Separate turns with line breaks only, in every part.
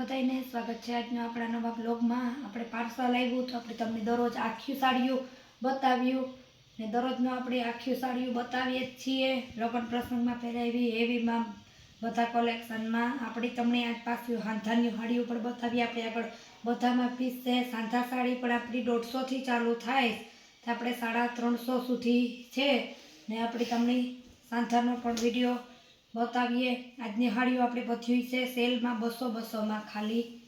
બધાને સ્વાગત છે આજનો આપણા નવા બ્લોગમાં આપણે પાર્સલ આવ્યું તો આપણે તમને દરરોજ આખી સાડીઓ બતાવ્યું. ને દરરોજનું આપણે આખી સાડીઓ બતાવીએ જ છીએ. લગ્ન પ્રસંગમાં પહેરાવી એવીમાં બધા કલેક્શનમાં આપણી તમને આજ પાછું હાંધાની સાડીઓ પણ બતાવી આપણે આગળ બધામાં પીસ છે. સાંધા સાડી પણ આપણી દોઢસોથી ચાલુ થાય. તો આપણે સાડા ત્રણસો સુધી છે. ને આપણી તમને સાંધાનો પણ વીડિયો બતાવીએ. આજની હાડીઓ આપણે બધી છે. સેલમાં બસો બસોમાં ખાલી.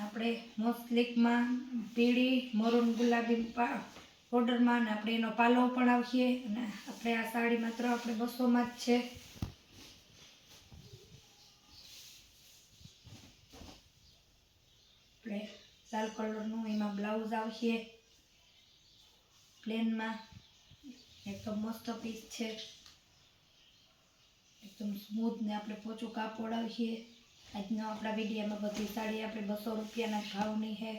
આપણે મોસ્ટલીકમાં પીળી, મરૂન, ગુલાબી પા- અને આપણે એનો પાલો પણ આવશે. અને આપણે આ સાડી માત્ર આપણે બસોમાં જ છે. આપણે લાલ કલરનું એમાં બ્લાઉઝ આવશે. પ્લેનમાં. એકદમ મસ્ત પીસ છે. એકદમ સ્મૂથ ને આપણે પોચું કાપડ આવીએ. આજનો આપણા વિડીયામાં બધી સાડી આપણે બસો રૂપિયાના ભાવની છે.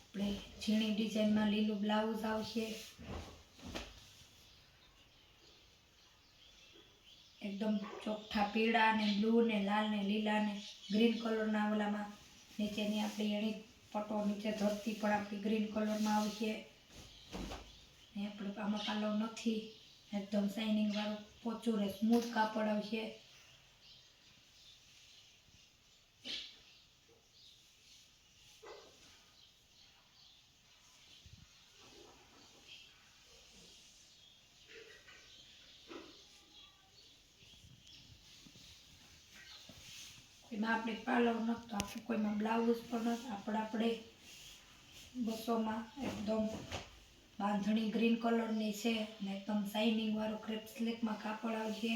આપણે ઝીણી ડિઝાઇનમાં લીલું બ્લાઉઝ આવશે. એકદમ ચોખ્ઠા પીળા ને બ્લુ ને લાલ ને લીલા ને ગ્રીન કલરના ઓલામાં. નીચેની આપણી એણી પટો નીચે ધરતી પણ આપણી ગ્રીન કલરમાં આવશે. આપણે આમાં પાલવ નથી. એકદમ શાઇનિંગ વાળું પોચું રહે સ્મૂથ કાપડ આવશે. એમાં આપણે પાલવ નથી, તો આપણે કોઈમાં બ્લાઉઝ પણ નથી. આપણે આપણે બસોમાં એકદમ બાંધણી ગ્રીન કલરની છે ને એકદમ સાઇનિંગ વાળો ક્રેપ સ્લીકમાં કાપડ આવશે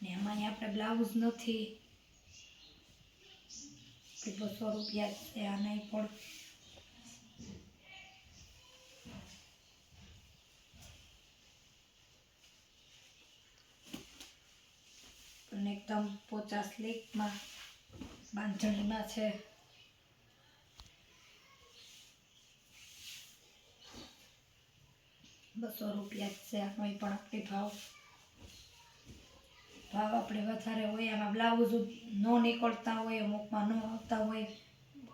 ને એમાં આપણે બ્લાઉઝ નથી. બસો રૂપિયા છે આના પણ. એકદમ પોચા સ્લીકમાં બાંધણીમાં છે. બસો રૂપિયા છે આનો પણ આપણે ભાવ. ભાવ આપણે વધારે હોય, આમાં બ્લાઉઝ ન નીકળતા હોય, અમુકમાં ન આવતા હોય,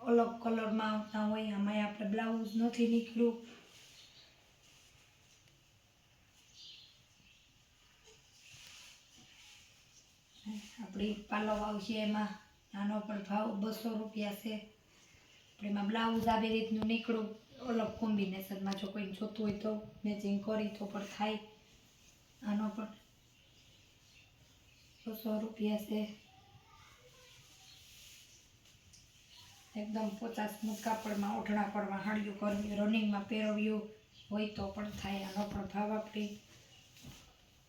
અલગ કલરમાં આવતા હોય આમાં આપણે બ્લાઉઝ નથી નીકળ્યું. આપણી પાલવ આવશે એમાં. આનો પણ ભાવ બસો રૂપિયા છે. આપણે એમાં બ્લાઉઝ આવી રીતનું નીકળું અલગ કોમ્બિનેશનમાં જો કોઈ જોતું હોય તો મેચિંગ કરી તો પણ થાય. આનો પણ બસો રૂપિયા છે. એકદમ પોતા સ્મૂથ કાપડમાં ઓઢણા પડવા હાડિયું કરવી રનિંગમાં પહેરવ્યું હોય તો પણ થાય. આનો પણ ભાવ આપણી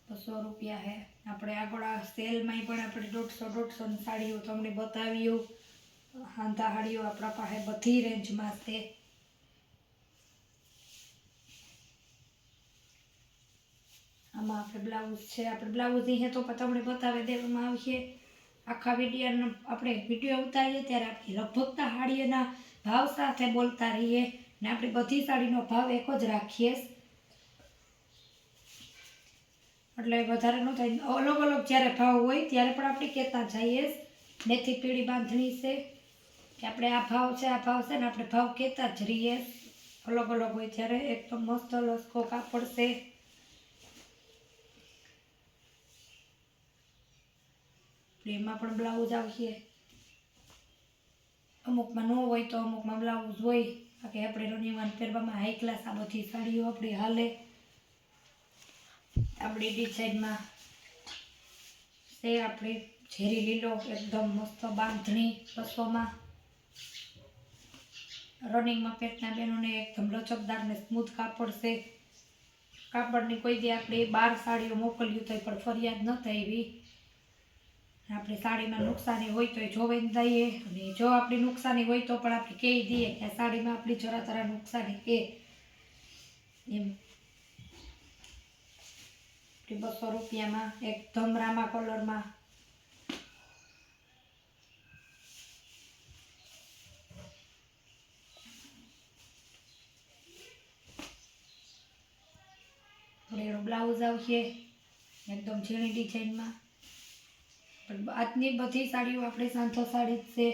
બસો રૂપિયા છે. આપણે આગળ આ સેલમાંય પણ આપણે દોઢસો, દોઢસોની સાડીઓ તમને બતાવ્યું. હાંધા હાડીઓ આપણા પાસે બધી રેન્જમાં છે. આમાં આપણે બ્લાઉઝ છે. આપણે બ્લાઉઝ અહીંયા તો તમને બતાવી દેવામાં આવશે. આખા વિડીયોનો આપણે વીડિયો ઉતારીએ ત્યારે આપણે લગભગ તો સાડીઓના ભાવ સાથે બોલતા રહીએ ને આપણે બધી સાડીનો ભાવ એક જ રાખીએ. એટલે વધારે ન થાય. અલગ અલગ જ્યારે ભાવ હોય ત્યારે પણ આપણે કહેતા જઈએ. મેથી પીળી બાંધણી છે કે આપણે આ ભાવ છે, આ ભાવ છે ને આપણે ભાવ કહેતા જ રહીએ. અલગ અલગ હોય ત્યારે એકદમ મસ્ત લસકો કાપડ છે. એમાં પણ બ્લાઉઝ આવશે. અમુકમાં ન હોય તો અમુકમાં બ્લાઉઝ હોય. બાકી આપણે રનિવાન પહેરવામાં હાઈ ક્લાસ આ બધી સાડીઓ આપણી હાલે. આપણી ડિઝાઇનમાં છે આપણે ઝેરી લીલો, એકદમ મસ્ત બાંધણી બસોમાં રનિંગમાં પેટના બહેનોને એકદમ લચકદાર ને સ્મૂથ કાપડ છે. કાપડની કોઈ દી આપણે બાર સાડીઓ મોકલ્યું તો પણ ફરિયાદ ન થાય એવી. આપણે સાડીમાં નુકસાની હોય તો એ જોવાઈ દઈએ અને જો આપણી નુકસાની હોય તો પણ આપણે કહી દઈએ કે આ સાડીમાં આપણી જરા તરા નુકસાની કે એમ. બસો રૂપિયામાં એક ધમરામાં કલરમાં. થોડી બ્લાઉઝ આવશે, એકદમ ઝીણી ડિઝાઇનમાં. પણ આજની બધી સાડીઓ આપણી સાંથો સાડી જ છે.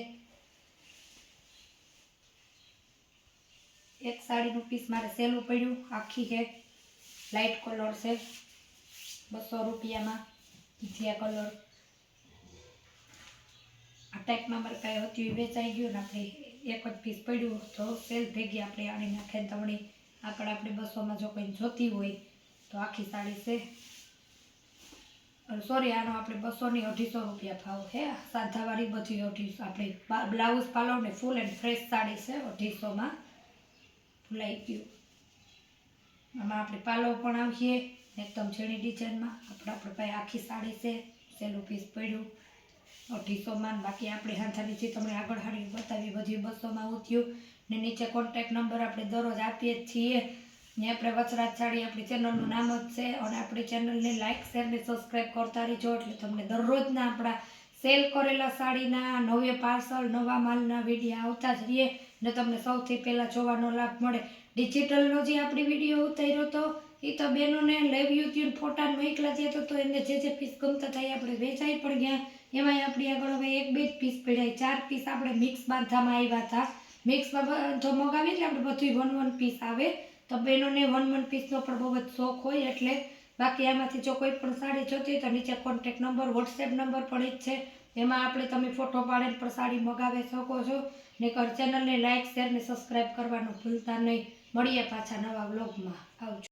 એક સાડીનું પીસ મારે સેલું પડ્યું, આખી છે લાઇટ કલર છે. બસો રૂપિયામાં જીયા કલર આ ટાઈપમાં મારે કાંઈ હતું વેચાઈ ગયું ને આપણે એક જ પીસ પડ્યું તો સેલ ભેગી આપણે આણી નાખે તમણી આગળ આપણે બસોમાં જો કંઈ જોતી હોય તો આખી સાડી છે. સોરી આનો આપણે બસોની અઢીસો રૂપિયા ભાવ છે. સાધાવાળી બધી અઢીસો આપણે બ્લાઉઝ પાલવ ને ફૂલ એન્ડ ફ્રેશ સાડી છે, અઢીસોમાં. ભૂલાઈ ગયું. આમાં આપણે પાલવ પણ આવીએ, એકદમ ઝીણી ડિઝાઇનમાં. આપણે આપણે પાસે આખી સાડી છે, સેલું પીસ પડ્યું, અઢીસોમાં. બાકી આપણે હાથાની તમને આગળ હાડી બતાવી બધી બસોમાં ઉત્યું ને નીચે કોન્ટેક નંબર આપણે દરરોજ આપીએ જ છીએ. ને આપણે વચરાત સાડી આપણી ચેનલનું નામ જ છે અને આપણી ચેનલને લાઇક શેર ને સબસ્ક્રાઈબ કરતા રહેજો એટલે તમને દરરોજના આપણા સેલ કરેલા સાડીના નવે પાર્સલ નવા માલના વીડિયો આવતા જ રહીએ ને તમને સૌથી પહેલાં જોવાનો લાભ મળે. ડિજિટલનો જે આપણી વીડિયો ઉતાર્યો હતો એ તો બહેનોને લેવ્યું ને ફોટા મોકલા જતો તો એને જે જે પીસ ગમતા થાય આપણે વેચાઈ પણ ગયા. એમાંય આપણી આગળ હવે એક બે જ પીસ પડ્યા. ચાર પીસ આપણે મિક્સ બાંધામાં આવ્યા હતા. મિક્સમાં જો મગાવીએ એટલે આપણે બધું વન વન પીસ આવે. તો બહેનોને વન વન પીસનો પણ બહુ જ શોખ હોય એટલે બાકી આમાંથી જો કોઈ પણ સાડી જોતી હોય તો નીચે કોન્ટેક નંબર વોટ્સએપ નંબર પણ જ છે. એમાં આપણે તમે ફોટો પાડીને પણ સાડી મગાવી શકો છો. ને કર ચેનલને લાઇક શેર ને સબસ્ક્રાઈબ કરવાનું ભૂલતા નહીં. મળીએ પાછા નવા વ્લોગમાં આવજો.